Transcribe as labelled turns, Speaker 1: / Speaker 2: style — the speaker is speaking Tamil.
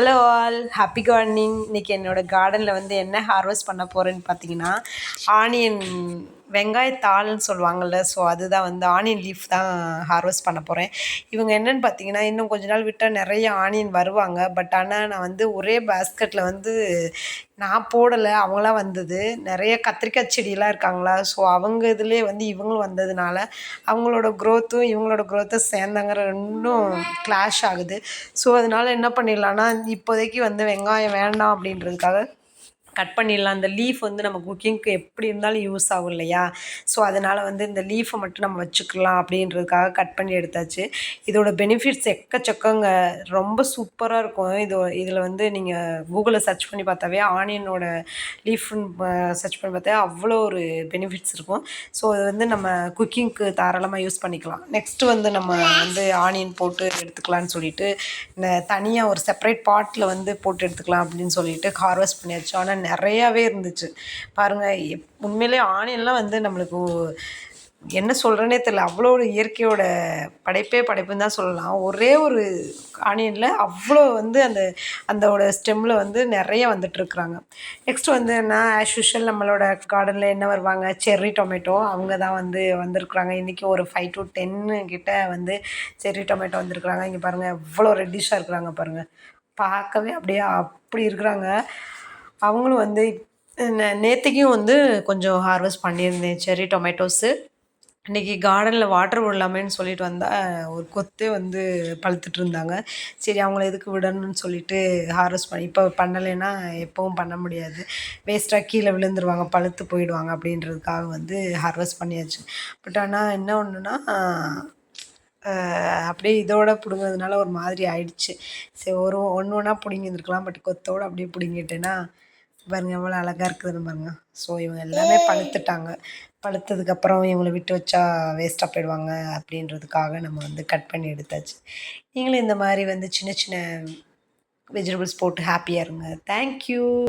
Speaker 1: ஹலோ ஆல் ஹாப்பி கார்டனிங் இன்றைக்கி என்னோடய கார்டனில் வந்து என்ன ஹார்வெஸ்ட் பண்ண போகிறேன்னு பார்த்தீங்கன்னா ஆனியன் வெங்காயத்தாள்னு சொல்லுவாங்கள்ல ஸோ அதுதான் வந்து ஆனியன் லீஃப் தான் ஹார்வெஸ்ட் பண்ண போகிறேன் இவங்க என்னென்னு பார்த்தீங்கன்னா இன்னும் கொஞ்ச நாள் விட்டால் நிறைய ஆனியன் வருவாங்க. பட் ஆனால் நான் வந்து ஒரே பேஸ்கெட்டில் வந்து நான் போடலை அவங்களாம் வந்தது. நிறைய கத்திரிக்காய் செடியெலாம் இருக்காங்களா? ஸோ அவங்க இதுலேயே வந்து இவங்களும் வந்ததுனால அவங்களோட க்ரோத்தும் இவங்களோட க்ரோத்தும் சேர்ந்தாங்கிற ரெண்டும் கிளாஷ் ஆகுது. ஸோ அதனால் என்ன பண்ணிடலான்னா இப்போதைக்கு வந்து வெங்காயம் வேண்டாம் அப்படின்றதுக்காக கட் பண்ணிடலாம். அந்த லீஃப் வந்து நம்ம குக்கிங்க்கு எப்படி இருந்தாலும் யூஸ் ஆகும் இல்லையா? ஸோ அதனால் வந்து இந்த லீஃபை மட்டும் நம்ம வச்சுக்கலாம் அப்படின்றதுக்காக கட் பண்ணி எடுத்தாச்சு. இதோட பெனிஃபிட்ஸ் எக்கச்சக்கங்க. ரொம்ப சூப்பராக இருக்கும். இது இதில் வந்து நீங்கள் கூகுளில் சர்ச் பண்ணி பார்த்தாவே ஆனியனோட லீஃப்னு சர்ச் பண்ணி பார்த்தா அவ்வளோ ஒரு பெனிஃபிட்ஸ் இருக்கும். ஸோ அது வந்து நம்ம குக்கிங்க்கு தாராளமாக யூஸ் பண்ணிக்கலாம். நெக்ஸ்ட்டு வந்து நம்ம வந்து ஆனியன் போட்டு எடுத்துக்கலான்னு சொல்லிட்டு இந்த தனியாக ஒரு செப்பரேட் பாட்டில் வந்து போட்டு எடுத்துக்கலாம் அப்படின்னு சொல்லிட்டு ஹார்வெஸ்ட் பண்ணியாச்சு. ஆனால் நிறையாவே இருந்துச்சு. பாருங்கள் எப் உண்மையிலே ஆனியன்லாம் வந்து நம்மளுக்கு என்ன சொல்கிறேனே தெரில அவ்வளோ ஒரு இயற்கையோட படைப்பே படைப்புன்னு தான் சொல்லலாம். ஒரே ஒரு ஆனியனில் அவ்வளோ வந்து அந்த அந்தோட ஸ்டெம்மில் வந்து நிறைய வந்துட்டுருக்குறாங்க. நெக்ஸ்ட் வந்து என்ன ஆஸ் யூஷுவல் நம்மளோட கார்டனில் என்ன வருவாங்க? செர்ரி டொமேட்டோ அவங்க தான் வந்து வந்திருக்குறாங்க. இன்றைக்கி ஒரு ஃபைவ் டு டென்னு கிட்ட வந்து செர்ரி டொமேட்டோ வந்திருக்குறாங்க. இங்கே பாருங்கள் எவ்வளோ ரெட்டிஷாக இருக்கிறாங்க பாருங்கள் பார்க்கவே அப்படியே அப்படி இருக்கிறாங்க. அவங்களும் வந்து நேற்றுக்கும் வந்து கொஞ்சம் ஹார்வெஸ்ட் பண்ணியிருந்தேன். செரி டொமேட்டோஸு இன்றைக்கி கார்டனில் வாட்டர் விடலாமேன்னு சொல்லிட்டு வந்தால் ஒரு கொத்தே வந்து பழுத்துட்டு இருந்தாங்க. சரி அவங்கள எதுக்கு விடணும்னு சொல்லிட்டு ஹார்வெஸ்ட் பண்ணி இப்போ பண்ணலைன்னா எப்போவும் பண்ண முடியாது. வேஸ்ட்டாக கீழே விழுந்துருவாங்க பழுத்து போயிடுவாங்க அப்படின்றதுக்காக வந்து ஹார்வெஸ்ட் பண்ணியாச்சு. பட் ஆனால் என்ன ஒன்றுனா அப்படியே இதோட பிடுங்கிறதுனால ஒரு மாதிரி ஆயிடுச்சு. சரி ஒரு ஒன்று ஒன்றா பிடுங்கியிருந்துருக்கலாம் பட் கொத்தோடு அப்படியே பிடுங்கிட்டேன்னா பாருங்கள் எவ்வளோ அழகாக இருக்குதுன்னு பாருங்கள் ஸோ இவங்க எல்லாமே பழுத்துட்டாங்க பழுத்ததுக்கப்புறம் இவங்களை விட்டு வச்சா வேஸ்ட்டாக போயிடுவாங்க அப்படின்றதுக்காக நம்ம வந்து கட் பண்ணி எடுத்தாச்சு. நீங்களும் இந்த மாதிரி வந்து சின்ன சின்ன வெஜிடபிள்ஸ் போட்டு ஹாப்பியாக இருங்க. தேங்க்யூ